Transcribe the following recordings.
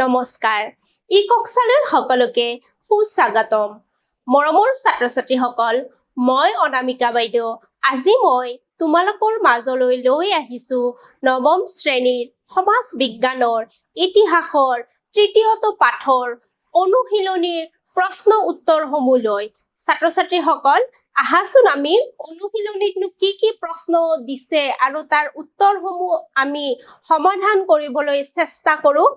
নমস্কাৰ। ই কক্সালৈ সকলোকে সুস্বাগতম। মৰমৰ ছাত্ৰ ছাত্ৰীসকল মই অনামিকা বাইদেউ। আজি মই তোমালোকৰ মাজলৈ লৈ আহিছো নৱম শ্ৰেণীৰ সমাজ বিজ্ঞানৰ ইতিহাসৰ তৃতীয়টো পাঠৰ অনুশীলনীৰ প্ৰশ্ন উত্তৰসমূহ লৈ। ছাত্ৰ ছাত্ৰীসকল আহাচোন আমি অনুশীলনীতনো কি কি প্ৰশ্ন দিছে আৰু তাৰ উত্তৰসমূহ আমি সমাধান কৰিবলৈ চেষ্টা কৰোঁ।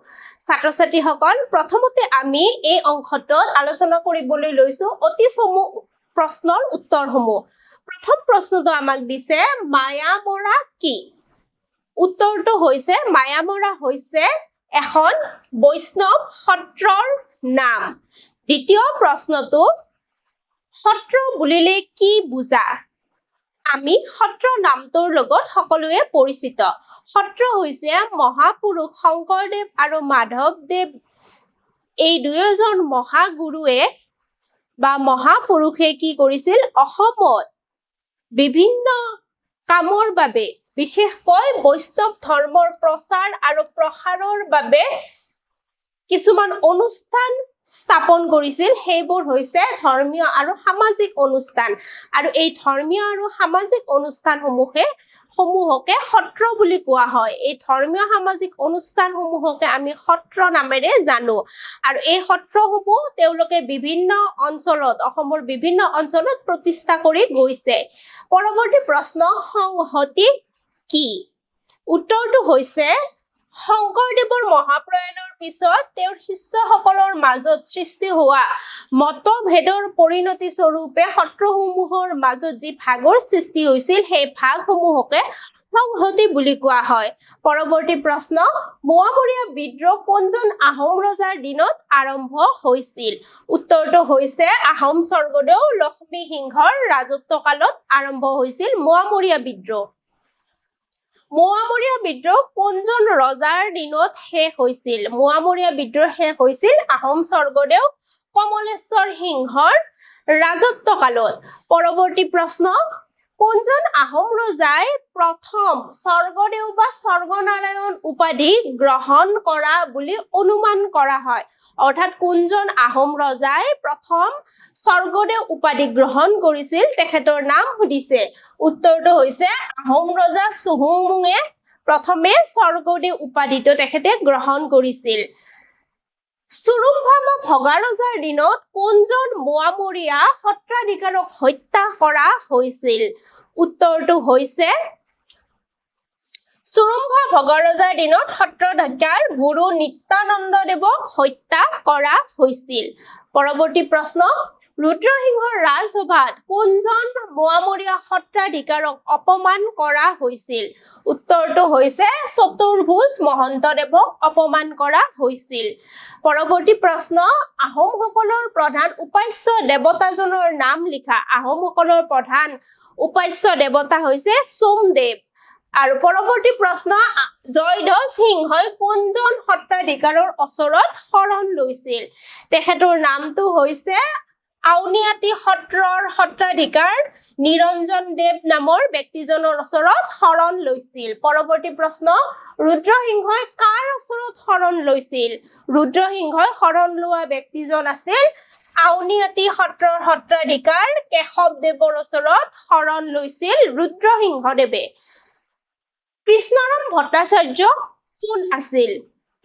ছাত্ৰ ছাত্ৰীসকল প্ৰথমতে আমি এই অংশটোত আলোচনা কৰিবলৈ লৈছো অতি চমু প্ৰশ্নৰ উত্তৰসমূহ। প্ৰথম প্ৰশ্নটো আমাক দিছে মায়ামৰা কি? উত্তৰটো হৈছে মায়ামৰা হৈছে এখন বৈষ্ণৱ সত্ৰৰ নাম। দ্বিতীয় প্ৰশ্নটো সত্ৰ বুলিলে কি বুজা? আমি সত্ৰ নামটোৰ লগত সকলোৱে পৰিচিত। সত্ৰ হৈছে মহাপুৰুষ শংকৰদেৱ আৰু মাধৱদেৱ। এই দুয়োজন মহাগুৰুৱে বা মহাপুৰুষে কি কৰিছিল? অসমত বিভিন্ন কামৰ বাবে বিশেষকৈ বৈষ্ণৱ ধৰ্মৰ প্ৰচাৰ আৰু প্ৰসাৰৰ বাবে কিছুমান অনুষ্ঠান স্থাপন কৰিছিল। সেইবোৰ হৈছে ধৰ্মীয় আৰু সামাজিক অনুষ্ঠান। আৰু এই ধৰ্মীয় আৰু সামাজিক অনুষ্ঠানসমূহে সমূহকে সত্ৰ বুলি কোৱা হয়। এই ধৰ্মীয় সামাজিক অনুষ্ঠানসমূহকে আমি সত্ৰ নামেৰে জানো। আৰু এই সত্ৰসমূহ তেওঁলোকে বিভিন্ন অঞ্চলত অসমৰ বিভিন্ন অঞ্চলত প্ৰতিষ্ঠা কৰি গৈছে। পৰৱৰ্তী প্ৰশ্ন সংহতি কি? উত্তৰটো হৈছে শংকৰদেৱৰ মহাপ্ৰয়াণৰ পিছত তেওঁৰ শিষ্যসকলৰ মাজত সৃষ্টি হোৱা মতভেদৰ পৰিণতি স্বৰূপে সত্ৰসমূহৰ মাজত যি ভাগৰ সৃষ্টি হৈছিল সেই ভাগসমূহকে সংহতি বুলি কোৱা হয়। পৰৱৰ্তী প্ৰশ্ন মোৱামৰীয়া বিদ্ৰোহ কোনজন আহোম ৰজাৰ দিনত আৰম্ভ হৈছিল? উত্তৰটো হৈছে আহোম স্বৰ্গদেউ লক্ষ্মী সিংহৰ ৰাজত্ব কালত আৰম্ভ হৈছিল মোৱামৰীয়া বিদ্ৰোহ। মোৱামৰীয়া বিদ্ৰোহ কোনজন ৰজাৰ দিনত শেষ হৈছিল? মোৱামৰীয়া বিদ্ৰোহ শেষ হৈছিল আহোম স্বৰ্গদেউ কমলেশ্বৰ সিংহৰ ৰাজত্ব কালত। পৰৱৰ্তী প্ৰশ্ন কোনজন? আহোম ৰজাই প্ৰথম স্বৰ্গদেউ বা স্বৰ্গনাৰায়ণ উপাধি গ্ৰহণ কৰা বুলি অনুমান কৰা হয়। অৰ্থাৎ কোনজন আহোম ৰজাই প্ৰথম স্বৰ্গদেউ উপাধি গ্ৰহণ কৰিছিল তেখেতৰ নাম সুধিছে। উত্তৰটো হৈছে আহোম ৰজা চুহুংমুঙে প্ৰথমে স্বৰ্গদেউ উপাধিটো তেখেতে গ্ৰহণ কৰিছিল। চুৰুম্ভামা ভগা ৰজাৰ দিনত কোনজন মোৱামৰীয়া সত্ৰাধিকাৰক হত্যা কৰা হৈছিল? উত্তৰটো হৈছে চুৰুম্ভা ভগা ৰজাৰ দিনত সত্ৰাধিকাৰ গুৰু নিত্যানন্দদেৱক হত্যা কৰা হৈছিল। পৰৱৰ্তী প্ৰশ্ন ৰুদ্ৰসিংহৰ ৰাজসভাত কোনজন মোৱামৰীয়া সত্ৰাধিকাৰক অপমান কৰা হৈছিল? উত্তৰটো হৈছে চতুৰ্ভুজ মহন্তদেৱক অপমান কৰা হৈছিল। পৰৱৰ্তী প্ৰশ্ন আহোমসকলৰ প্ৰধান উপাস্য দেৱতাজনৰ নাম লিখা। আহোমসকলৰ প্ৰধান উপাস্য দেৱতা হৈছে সোমদেৱ। আৰু পৰৱৰ্তী প্ৰশ্ন জয়ধ্বজ সিংহই কোনজন সত্ৰাধিকাৰৰ ওচৰত শৰণ লৈছিল? তেখেতৰ নামটো হৈছে আউনীআটী সত্ৰৰ সত্ৰাধিকাৰ নিৰঞ্জন দেৱ নামৰ ব্যক্তিজনৰ ওচৰত শৰণ লৈছিল। পৰৱৰ্তী প্ৰশ্ন, ৰুদ্ৰসিংহই কাৰ ওচৰত শৰণ লৈছিল? ৰুদ্ৰসিংহই শৰণ লোৱা ব্যক্তিজন আছিল আউনীআটী সত্ৰৰ সত্ৰাধিকাৰ কেশৱদেৱৰ ওচৰত শৰণ লৈছিল ৰুদ্ৰসিংহদেৱে। কৃষ্ণৰাম ভট্টাচাৰ্য কোন আছিল?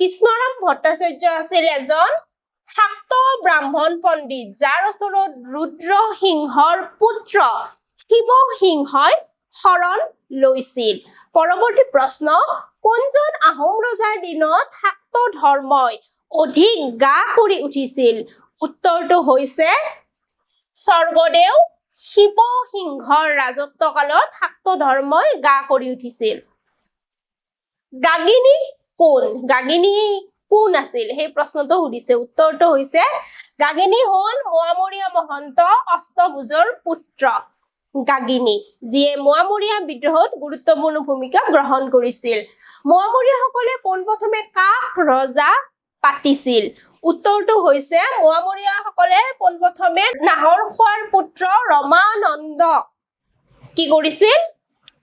কৃষ্ণৰাম ভট্টাচাৰ্য আছিল এজন শাক্ত ব্ৰাহ্মণ পণ্ডিত, যাৰ ওচৰত ৰুদ্ৰ সিংহৰ পুত্ৰ শিৱ সিংহই শৰণ লৈছিল। পৰৱৰ্তী প্ৰশ্ন, কোনজন আহোম ৰজাৰ দিনত শাক্ত ধৰ্মই অধিক গা কৰি উঠিছিল? উত্তৰটো হৈছে, স্বৰ্গদেউ শিৱ সিংহৰ ৰাজত্ব কালত শাক্ত ধৰ্মই গা কৰি উঠিছিল। গাগিনী কোন? গাগিনী কোন আছিল? সেই প্ৰশ্নটো সুধিছে। উত্তৰটো হৈছে, গাগিনী হল মোৱামৰীয়া মহন্ত অষ্টভুজৰ পুত্ৰ। গাগিনী, যিয়ে মোৱামৰীয়া বিদ্ৰোহত গুৰুত্বপূৰ্ণ ভূমিকা গ্ৰহণ কৰিছিল। মোৱামৰীয়াসকলে পোনপ্ৰথমে কাক ৰজা পাতিছিল? উত্তৰটো হৈছে, মোৱামৰীয়াসকলে পোনপ্ৰথমে নাহৰ খোৱাৰ পুত্ৰ ৰমানন্দ। কি কৰিছিল?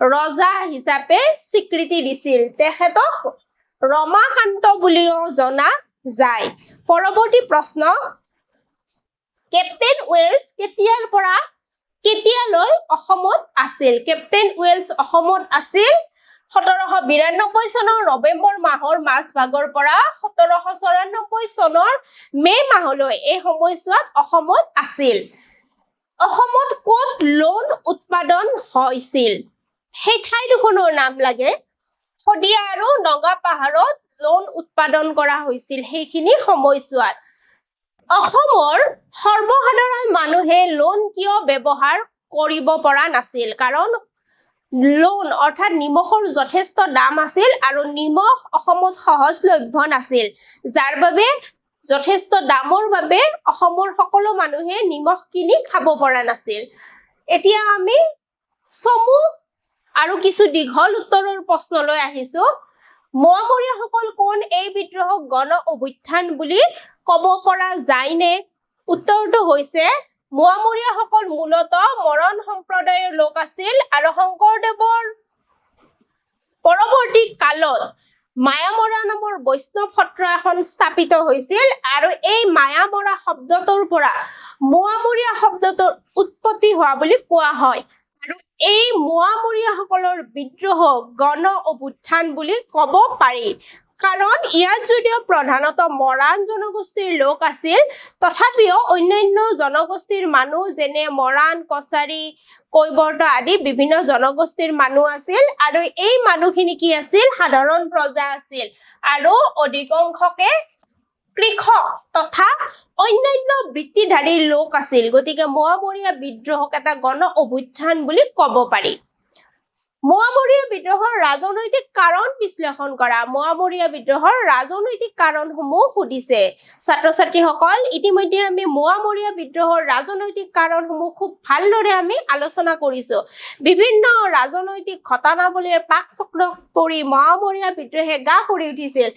ৰজা হিচাপে স্বীকৃতি দিছিল। তেখেতক ৰমাকান্ত বুলিও জনা যায়। পৰৱৰ্তী প্ৰশ্ন কেপ্টেইন ৱেলছ কেতিয়াৰ পৰা কেতিয়ালৈ অসমত আছিল? কেপ্টেইন ৱেলছ অসমত আছিল সোতৰশ বিৰান্নব্বৈ চনৰ নৱেম্বৰ মাহৰ মাজভাগৰ পৰা সোতৰশ চৌৰান্নব্বৈ চনৰ মে' মাহলৈ এই সময়ছোৱাত অসমত আছিল। অসমত ক'ত লোন উৎপাদন হৈছিল? সেই ঠাইডোখৰৰ নাম লাগে। শদিয়া আৰু নগা পাহাৰত লোন উৎপাদন কৰা হৈছিল সেইখিনি সময়ছোৱাত। অসমৰ সৰ্বসাধাৰণ মানুহে লোন কিয় ব্যৱহাৰ কৰিব পৰা নাছিল? কাৰণ লোন অৰ্থাৎ নিমখৰ যথেষ্ট দাম আছিল আৰু নিমখ অসমত সহজলভ্য নাছিল যাৰ বাবে যথেষ্ট দামৰ বাবে অসমৰ সকলো মানুহে নিমখ কিনি খাব পৰা নাছিল। এতিয়া আমি চমু আৰু কিছু দীঘল উত্তৰৰ প্ৰশ্নলৈ আহিছো। মোৱামৰীয়াসকল কোন এই বিদ্ৰোহক গণ অভ্যুত্থান বুলি ক'ব পৰা যায়নে? উত্তৰটো হৈছে মোৱামৰীয়াসকল মূলতঃ মৰণ সম্প্ৰদায়ৰ লোক আছিল আৰু শংকৰদেৱৰ পৰৱৰ্তী কালত মায়ামৰা নামৰ বৈষ্ণৱ সত্ৰ এখন স্থাপিত হৈছিল আৰু এই মায়ামৰা শব্দটোৰ পৰা মোৱামৰীয়া শব্দটোৰ উৎপত্তি হোৱা বুলি কোৱা হয়। আৰু এই মোৱামৰীয়াসকলৰ বিদ্ৰোহ, গণ অভ্যুত্থান বুলি ক'ব পাৰি। কাৰণ ইয়াত যদিও প্ৰধানতঃ মৰাণ জনগোষ্ঠীৰ লোক আছিল, তথাপিও অন্যান্য জনগোষ্ঠীৰ মানুহ যেনে মৰাণ, কছাৰী, কৈবৰ্ত আদি বিভিন্ন জনগোষ্ঠীৰ মানুহ আছিল আৰু এই মানুহখিনি কি আছিল? সাধাৰণ প্ৰজা আছিল। আৰু অধিকাংশকে কৃষক তথা বৃত্তিধাৰী লোক আছিল। গতিকে মোৱামৰীয়া বিদ্ৰোহক এটা গণ অভ্যুত্থান বুলি ক'ব পাৰি। মোৱামৰীয়া বিদ্ৰোহৰ ৰাজনৈতিক কাৰণ বিশ্লেষণ কৰা। মোৱামৰীয়া বিদ্ৰোহৰ ৰাজনৈতিক কাৰণসমূহ সুধিছে। ছাত্ৰ ছাত্ৰীসকল ইতিমধ্যে আমি মোৱামৰীয়া বিদ্ৰোহৰ ৰাজনৈতিক কাৰণসমূহ খুব ভালদৰে আমি আলোচনা কৰিছো। বিভিন্ন ৰাজনৈতিক ঘটনাৱলীৰ পাক চক্ৰ পৰি মোৱামৰীয়া বিদ্ৰোহে গা কৰি উঠিছিল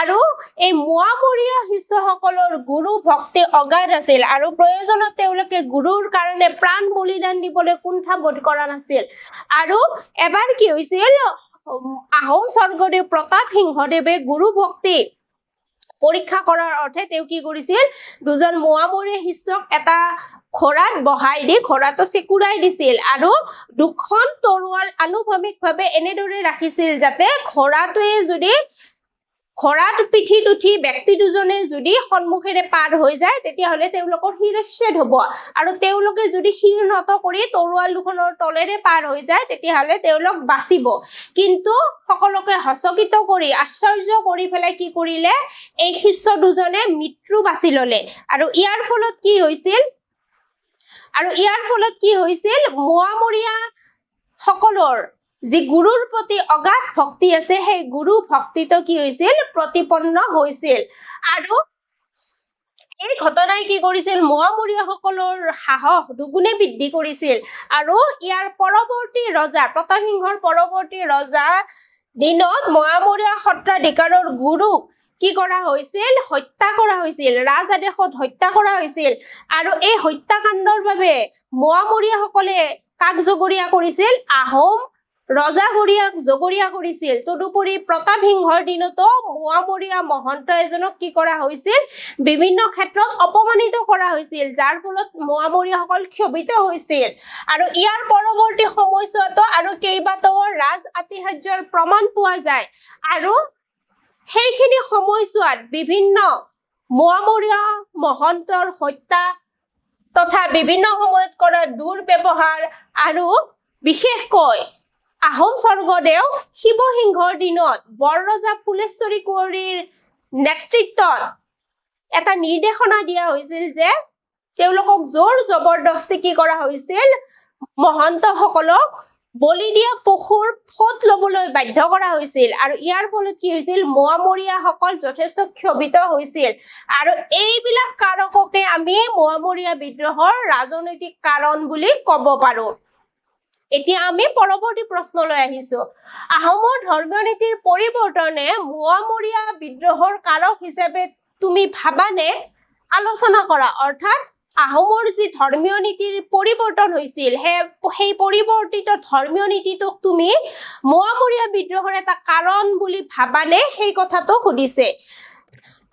আৰু এই মোৱামৰীয়া শিষ্যসকলৰ গুৰু ভক্তি অগাধ আছিল আৰু প্ৰয়োজনত তেওঁলোকে গুৰুৰ কাৰণে প্ৰাণ বলিদান দিবলৈ কুণ্ঠাবোধ কৰা নাছিল। আৰু এবাৰ কি হয়েছিল আহোম স্বৰ্গদেউ প্ৰতাপ সিংহদেৱে গুৰু ভক্তি পৰীক্ষা কৰাৰ অৰ্থে তেওঁ কি কৰিছিল? দুজন মোৱামৰীয়া শিষ্যক এটা ঘোঁৰাত বহাই দি, ঘোঁৰাটো চেকুৰাই দিছিল আৰু দুখন তৰোৱাল আনুভূমিকভাৱে এনেদৰে ৰাখিছিল যাতে ঘোঁৰাটোৱে যদি ঘোঁৰাত পিঠিত উঠি ব্যক্তি দুজনে যদি সন্মুখেৰে পাৰ হৈ যায় তেতিয়াহ'লে তেওঁলোকৰ শিৰচ্ছেদ হ'ব। আৰু তেওঁলোকে যদি শিৰ নত কৰি তৰোৱাল দুখনৰ তলেৰে পাৰ হৈ যায় তেতিয়াহ'লে তেওঁলোক বাচিব। কিন্তু সকলোকে হচকিত কৰি আশ্চৰ্য কৰি পেলাই কি কৰিলে? এই শিষ্য দুজনে মৃত্যু বাছি ল'লে। আৰু ইয়াৰ ফলত কি হৈছিল? আৰু ইয়াৰ ফলত কি হৈছিল? মোৱামৰীয়া সকলৰ যি গুৰুৰ প্ৰতি অগাধ ভক্তি আছে সেই গুৰু ভক্তিটো কি হৈছিল? প্ৰতিপন্ন হৈছিল। আৰু এই ঘটনাই কি কৰিছিল? মোৱামৰীয়াসকলৰ সাহস দুগুণে বৃদ্ধি কৰিছিল। আৰু ইয়াৰ পৰৱৰ্তী ৰজা প্ৰতাপ সিংহৰ পৰৱৰ্তী ৰজা দিনত মোৱামৰীয়া সত্ৰাধিকাৰৰ গুৰুক কি কৰা হৈছিল? হত্যা কৰা হৈছিল। ৰাজ আদেশত হত্যা কৰা হৈছিল। আৰু এই হত্যাকাণ্ডৰ বাবে মোৱামৰীয়াসকলে কাক জগৰীয়া কৰিছিল। আহোম ৰজাঘৰীয়াক জগৰীয়া কৰিছিল। তদুপৰি প্ৰতাপ সিংহৰ দিনতো মোৱামৰীয়া মহন্ত এজনক কি কৰা হৈছিল? বিভিন্ন ক্ষেত্ৰত অপমানিত কৰা হৈছিল যাৰ ফলত মোৱামৰীয়াসকল ক্ষোভিত হৈছিল। আৰু ইয়াৰ পৰৱৰ্তী সময়ছোৱাতো আৰু কেইবাটাও ৰাজ আতিশায্যৰ প্ৰমাণ পোৱা যায়। আৰু সেইখিনি সময়ছোৱাত বিভিন্ন মোৱামৰীয়া মহন্তৰ হত্যা তথা বিভিন্ন সময়ত কৰা দুৰ্ব্যৱহাৰ আৰু বিশেষকৈ আহোম স্বৰ্গদেউ শিৱসিংহৰ দিনত বৰৰজা ফুলেশ্বৰী কুঁৱৰীৰ নেতৃত্বত এটা নিৰ্দেশনা দিয়া হৈছিল যে তেওঁলোকক জোৰ জবৰদস্তি কি কৰা হৈছিল? মহন্তসকলক বলি দিয়া পশুৰ ফোট ল'বলৈ বাধ্য কৰা হৈছিল আৰু ইয়াৰ ফলত কি হৈছিল? মোৱামৰীয়াসকল যথেষ্ট ক্ষোভিত হৈছিল। আৰু এইবিলাক কাৰককে আমি মোৱামৰীয়া বিদ্ৰোহৰ ৰাজনৈতিক কাৰণ বুলি ক'ব পাৰো। এতিয়া আমি পৰৱৰ্তী প্ৰশ্নলৈ আহিছো। আহোমৰ ধৰ্মীয় নীতিৰ পৰিৱৰ্তনে মোৱামৰীয়া বিদ্ৰোহৰ কাৰক হিচাপে তুমি ভাবানে? আলোচনা কৰা। অৰ্থাৎ আহোমৰ যি ধৰ্মীয় নীতিৰ পৰিৱৰ্তন হৈছিল, সেই সেই পৰিৱৰ্তিত ধৰ্মীয় নীতিটোক তুমি মোৱামৰীয়া বিদ্ৰোহৰ এটা কাৰণ বুলি ভাবানে? সেই কথাটো সুধিছে।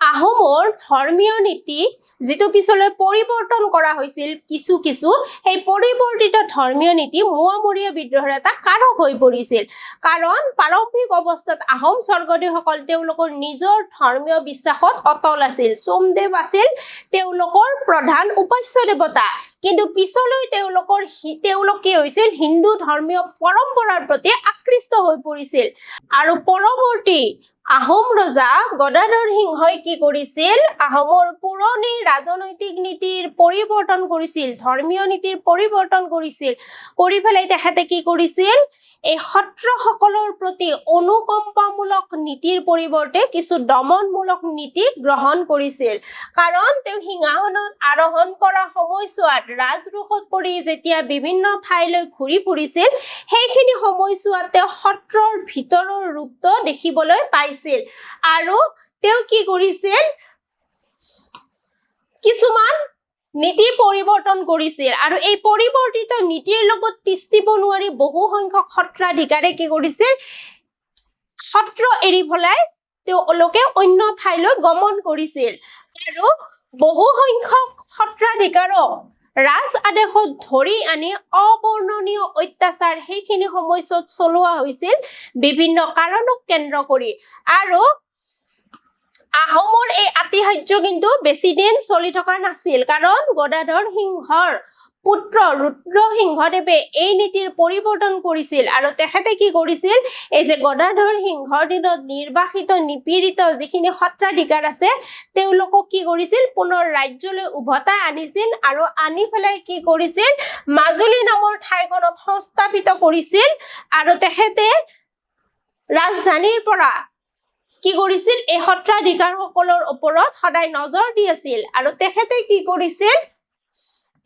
আহোমৰ ধৰ্মীয় নীতি যিটো পিছলৈ পৰিৱৰ্তন কৰা হৈছিল, কিছু কিছু, সেই পৰিৱৰ্তিত ধৰ্মীয় নীতি মোৱামৰীয়া বিদ্ৰোহৰ এটা কাৰক হৈ পৰিছিল। কাৰণ, প্ৰাৰম্ভিক অৱস্থাত আহোম স্বৰ্গদেউসকল তেওঁলোকৰ নিজৰ ধৰ্মীয় বিশ্বাসত অটল আছিল। সোমদেৱ আছিল তেওঁলোকৰ প্ৰধান উপাস্য দেৱতা কিন্তু পিছলৈ তেওঁলোকৰ তেওঁলোক কি হৈছিল? হিন্দু ধৰ্মীয় পৰম্পৰাৰ প্ৰতি আকৃষ্ট হৈ পৰিছিল। আৰু পৰৱৰ্তী আহোম ৰজা গদাধৰ সিংহই কি কৰিছিল? আহোমৰ পুৰণি ৰাজনৈতিক নীতিৰ পৰিৱৰ্তন কৰিছিল, ধৰ্মীয় নীতিৰ পৰিৱৰ্তন কৰিছিল, কৰি পেলাই তেখেতে কি কৰিছিল? এই সত্ৰসকলৰ প্ৰতি অনুকম্পামূলক নীতিৰ পৰিৱৰ্তে কিছু দমনমূলক নীতি গ্ৰহণ কৰিছিল। কাৰণ তেওঁ সিংহাসনত আৰোহণ কৰা সময়ছোৱাত ৰাজৰোষত পৰি যেতিয়া বিভিন্ন ঠাইলৈ ঘূৰি ফুৰিছিল, সেইখিনি সময়ছোৱাত তেওঁ সত্ৰৰ ভিতৰৰ ৰূপটো দেখিবলৈ পাইছিল। আৰু তেওঁ কি কৰিছিল? কিছুমান নীতি পৰিৱৰ্তন কৰিছিল। আৰু এই পৰিৱৰ্তিত নীতিৰ লগত তিষ্ঠিব নোৱাৰি বহু সংখ্যক সত্ৰাধিকাৰে কি কৰিছিল? সত্ৰ এৰি পেলাই তেওঁলোকে অন্য ঠাইলৈ গমন কৰিছিল। আৰু বহু সংখ্যক সত্ৰাধিকাৰক ৰাজ আদেশত ধৰি আনি অবৰ্ণনীয় অত্যাচাৰ সেইখিনি সময়ছোৱাত চলোৱা হৈছিল। বিভিন্ন কাৰণক কেন্দ্ৰ কৰি আৰু আহোমৰ এই আতিশায্য কিন্তু বেছি দিন চলি থকা নাছিল। কাৰণ গদাধৰ সিংহৰ পুত্ৰ ৰুদ্ৰসিংহদেৱে এই নীতিৰ পৰিৱৰ্তন কৰিছিল আৰু তেখেতে কি কৰিছিল? এই যে গদাধৰ সিংহৰ দিনত নিৰ্বাসিত নিপীড়িত যিখিনি সত্ৰাধিকাৰ আছে, তেওঁলোকক কি কৰিছিল? পুনৰ ৰাজ্যলৈ উভতাই আনিছিল আৰু আনি পেলাই কি কৰিছিল? মাজুলী নামৰ ঠাইখনত সংস্থাপিত কৰিছিল আৰু তেখেতে ৰাজধানীৰ পৰা কি কৰিছিল? এই সত্ৰাধিকাৰসকলৰ ওপৰত সদায় নজৰ দি আছিল আৰু তেখেতে কি কৰিছিল?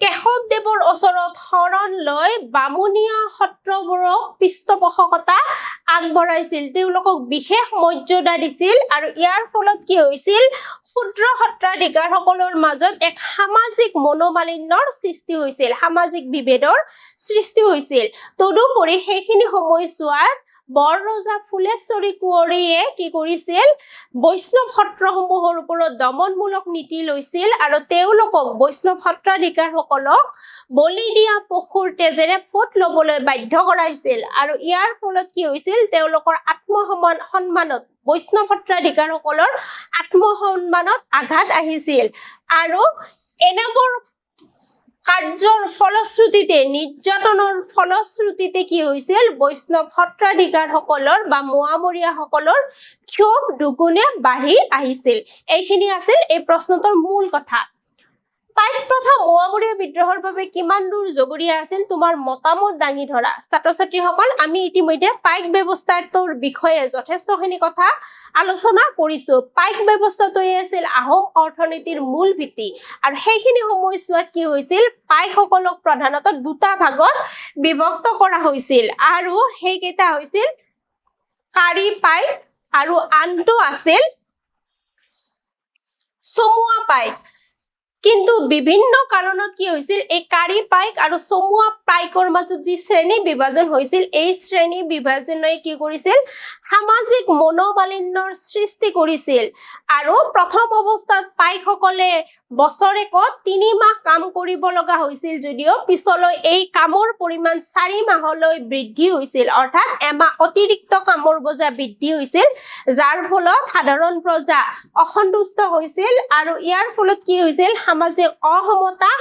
কেশৱদেৱৰ ওচৰত শৰণ লৈ বামুণীয়া সত্ৰবোৰক পৃষ্ঠপোষকতা আগবঢ়াইছিল। তেওঁলোকক বিশেষ মৰ্যাদা দিছিল আৰু ইয়াৰ ফলত কি হৈছিল? ক্ষুদ্ৰ সত্ৰাধিকাৰসকলৰ মাজত এক সামাজিক মনোমালিন্যৰ সৃষ্টি হৈছিল, সামাজিক বিভেদৰ সৃষ্টি হৈছিল। তদুপৰি সেইখিনি সময়ছোৱাত বৰ ৰজা ফুলেশ্বৰী কোঁৱৰীয়ে কি কৰিছিল? বৈষ্ণৱ সত্ৰসমূহৰ ওপৰত দমনমূলক নীতি লৈছিল আৰু তেওঁলোকক বৈষ্ণৱ সত্ৰাধিকাৰসকলক বলি দিয়া পশুৰ তেজেৰে ফোট ল'বলৈ বাধ্য কৰাইছিল। আৰু ইয়াৰ ফলত কি হৈছিল? তেওঁলোকৰ আত্মসমান সন্মানত বৈষ্ণৱ সত্ৰাধিকাৰসকলৰ আত্মসন্মানত আঘাত আহিছিল। আৰু এনেবোৰ কাৰ্যৰ ফলশ্ৰুতিতে, নিৰ্যাতনৰ ফলশ্ৰুতিতে কি হৈছিল? বৈষ্ণৱ সত্ৰাধিকাৰসকলৰ বা মোৱামৰীয়াসকলৰ ক্ষোভ দুগুণে বাঢ়ি আহিছিল। এইখিনি আছিল এই প্ৰশ্নটোৰ মূল কথা। পাইক প্ৰথা মোৱামৰীয়া বিদ্ৰোহৰ বাবে কিমান দূৰ জগৰীয়া আছিল তোমাৰ মতামত দাঙি ধৰা। ছাত্ৰ ছাত্ৰীসকল আমি ইতিমধ্যে পাইক ব্যৱস্থাটোৰ বিষয়ে যথেষ্টখিনি কথা আলোচনা কৰিছো। পাইক ব্যৱস্থাটোৱে আছিল আহোম অৰ্থনীতিৰ মূল ভিত্তি আৰু সেইখিনি সময়ছোৱাত কি হৈছিল পাইকসকলক প্ৰধানতঃ দুটা ভাগত বিভক্ত কৰা হৈছিল আৰু সেইকেইটা হৈছিল কাৰী পাইক আৰু আনটো আছিল চমুৱা পাইক। কিন্তু বিভিন্ন কাৰণত কি হৈছিল, এই কাৰী পাইক আৰু চমুৱা পাইকৰ মাজত যি শ্ৰেণী বিভাজন হৈছিল, এই শ্ৰেণী বিভাজনে কি কৰিছিল, সামাজিক মনোমালিন্যৰ সৃষ্টি কৰিছিল। আৰু প্ৰথম অৱস্থাত পাইকসকলে বছৰেকত তিনি মাহ কাম কৰিব লগা হৈছিল যদিও পিছলৈ এই কামৰ পৰিমাণ চাৰি মাহলৈ বৃদ্ধি হৈছিল। অৰ্থাৎ এমাহ অতিৰিক্ত কামৰ বোজা বৃদ্ধি হৈছিল, যাৰ ফলত সাধাৰণ প্ৰজা অসন্তুষ্ট হৈছিল আৰু ইয়াৰ ফলত কি হৈছিল সামাজিক অসমতা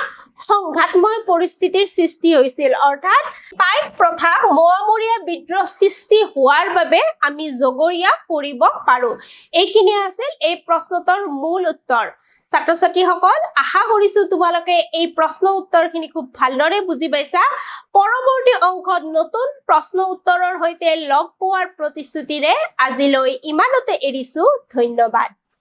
সংঘাতময় পৰিস্থিতিৰ সৃষ্টি হৈছিল। অৰ্থাৎ পাইক প্ৰথা মোৱামৰীয়া বিদ্ৰোহ সৃষ্টি হোৱাৰ বাবে আমি জগৰীয়া কৰিব পাৰো। এইখিনি আছিল এই প্ৰশ্নটোৰ মূল উত্তৰ। ছাত্ৰ ছাত্ৰীসকল আশা কৰিছো তোমালোকে এই প্ৰশ্ন উত্তৰখিনি খুব ভালদৰে বুজি পাইছা। পৰৱৰ্তী অংশত নতুন প্ৰশ্ন উত্তৰৰ সৈতে লগ পোৱাৰ প্ৰতিশ্ৰুতিৰে আজিলৈ ইমানতে এৰিছো। ধন্যবাদ।